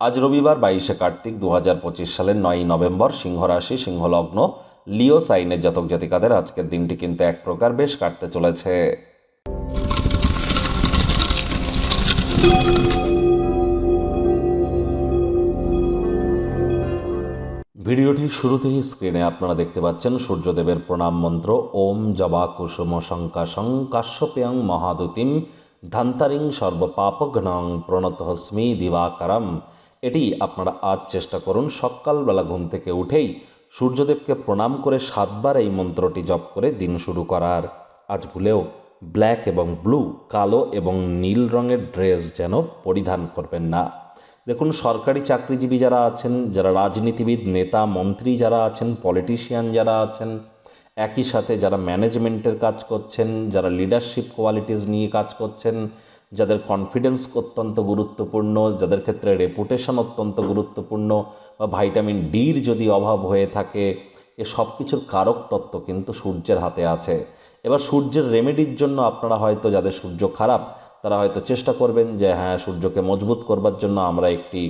আজ রবিবার বাইশে কার্তিক দু হাজার পঁচিশ সালের নয়ই নভেম্বর সিংহরাশি, সিংহলগ্ন, লিও সাইনের জাতক জাতিকাদের আজকের দিনটি কিন্তু এক প্রকার বেশ কাটতে চলেছে। ভিডিওটি শুরুতেই স্ক্রিনে আপনারা দেখতে পাচ্ছেন সূর্যদেবের প্রণাম মন্ত্র, ওম জবা কুসুম শঙ্কাশং কাশ্যপেয়ং মহাদুতিম ধান্তারিং সর্বপাপঘ্নং প্রণতহস্মি দিবাকারম। এটি আপনারা আজ চেষ্টা করুন সকালবেলা ঘুম থেকে উঠেই সূর্যদেবকে প্রণাম করে সাতবার এই মন্ত্রটি জপ করে দিন শুরু করার। আজ ভুলেও ব্ল্যাক এবং ব্লু, কালো এবং নীল রঙের ড্রেস যেন পরিধান করবেন না। দেখুন, সরকারি চাকরিজীবী যারা আছেন, যারা রাজনীতিবিদ, নেতা, মন্ত্রী যারা আছেন পলিটিশিয়ান যারা আছেন, একই সাথে যারা ম্যানেজমেন্টের কাজ করছেন, যারা লিডারশিপ কোয়ালিটিস নিয়ে কাজ করছেন যাদের কনফিডেন্স অত্যন্ত গুরুত্বপূর্ণ, যাদের ক্ষেত্রে রেপুটেশন অত্যন্ত গুরুত্বপূর্ণ বা ভাইটামিন ডির যদি অভাব হয়ে থাকে, এ সব কিছুর কারক তত্ত্ব কিন্তু সূর্যের হাতে আছে। এবার সূর্যের রেমেডির জন্য আপনারা হয়তো, যাদের সূর্য খারাপ, তারা হয়তো চেষ্টা করবেন যে হ্যাঁ সূর্যকে মজবুত করবার জন্য আমরা একটি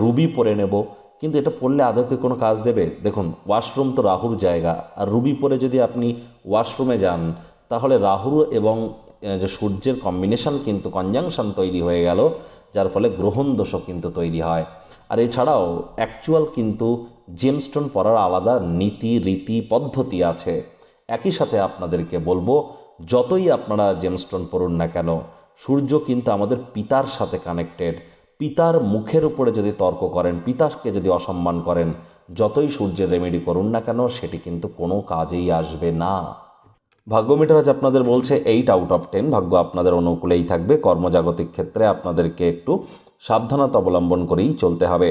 রুবি পরে নেব। কিন্তু এটা পড়লে আদৌকে কোনো কাজ দেবে? দেখুন ওয়াশরুম তো রাহুর জায়গা। আর রুবি পরে যদি আপনি ওয়াশরুমে যান, তাহলে রাহু এবং যে সূর্যের কম্বিনেশন কিন্তু কনজাংশন তৈরি হয়ে গেল, যার ফলে গ্রহণ দোষও কিন্তু তৈরি হয়। আর এছাড়াও অ্যাকচুয়াল কিন্তু জেমস্টোন পরার আলাদা নীতি, রীতি, পদ্ধতি আছে। একই সাথে আপনাদেরকে বলব, যতই আপনারা জেমস্টোন পড়ুন না কেন, সূর্য কিন্তু আমাদের পিতার সাথে কানেক্টেড পিতার মুখের উপরে যদি তর্ক করেন, পিতাকে যদি অসম্মান করেন, যতই সূর্যের রেমেডি করুন না কেন, সেটি কিন্তু কোনো কাজেই আসবে না। ভাগ্য মিটার আজ আপনাদের বলছে এইট আউট অফ টেন ভাগ্য আপনাদের অনুকূলেই থাকবে। কর্মজাগতিক ক্ষেত্রে আপনাদেরকে একটু সাবধানতা অবলম্বন করেই চলতে হবে।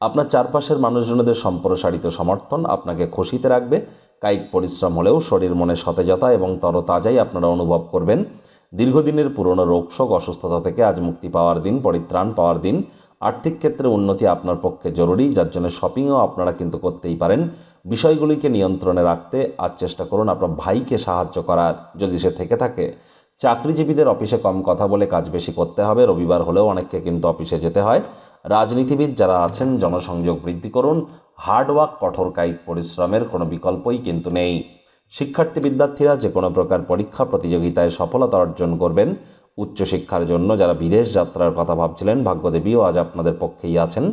আপনার চারপাশের মানুষজনদের সম্প্রসারিত সমর্থন আপনাকে খুশিতে রাখবে। কায়িক পরিশ্রম হলেও শরীর মনে সতেজতা এবং তরতাজাই আপনারা অনুভব করবেন। দীর্ঘদিনের পুরনো রোগশোক অসুস্থতা থেকে আজ মুক্তি পাওয়ার দিন, পরিত্রাণ পাওয়ার দিন। আর্থিক ক্ষেত্রে উন্নতি আপনার পক্ষে জরুরি, যার জন্য শপিংও আপনারা কিন্তু করতেই পারেন। বিষয়গুলিকে নিয়ন্ত্রণে রাখতে আজ চেষ্টা করুন আপনার ভাইকে সাহায্য করার। যদি সে থেকে থাকে, চাকরিজীবীদের অফিসে কম কথা বলে কাজ বেশি করতে হবে। রবিবার হলেও অনেককে কিন্তু অফিসে যেতে হয়। রাজনীতিবিদ যারা আছেন, জনসংযোগ বৃদ্ধি করুন। হার্ডওয়ার্ক কঠোর কায়িক পরিশ্রমের কোনো বিকল্পই কিন্তু নেই। শিক্ষার্থী বিদ্যার্থীরা যে কোনো প্রকার পরীক্ষা প্রতিযোগিতায় সফলতা অর্জন করবেন। উচ্চশিক্ষার জন্য যারা বিদেশ যাত্রার কথা ভাবছিলেন, ভাগ্যদেবীও আজ আপনাদের পক্ষেই আছেন।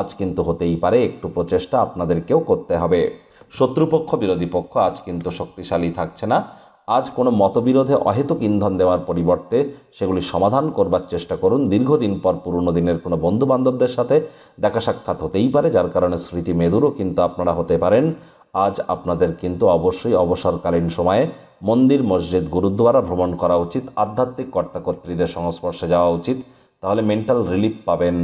আজ কিন্তু হতেই পারে, একটু প্রচেষ্টা আপনাদেরকেও করতে হবে। শত্রুপক্ষ, বিরোধী পক্ষ আজ কিন্তু শক্তিশালী থাকছে না। আজ কোনো মতবিরোধে অহেতুক ইন্ধন দেওয়ার পরিবর্তে সেগুলি সমাধান করবার চেষ্টা করুন। দীর্ঘদিন পর পুরনো দিনের কোনো বন্ধু বান্ধবদের সাথে দেখা সাক্ষাৎ হতেই পারে, যার কারণে স্মৃতি মেদুরও কিন্তু আপনারা হতে পারেন। আজ আপনাদের কিন্তু অবশ্যই অবসরকালীন সময়ে মন্দির, মসজিদ, গুরুদ্বারা ভ্রমণ করা উচিত। আধ্যাত্মিক কর্তাকর্ত্রীদের সংস্পর্শে যাওয়া উচিত। তাহলে মেন্টাল রিলিফ পাবেন।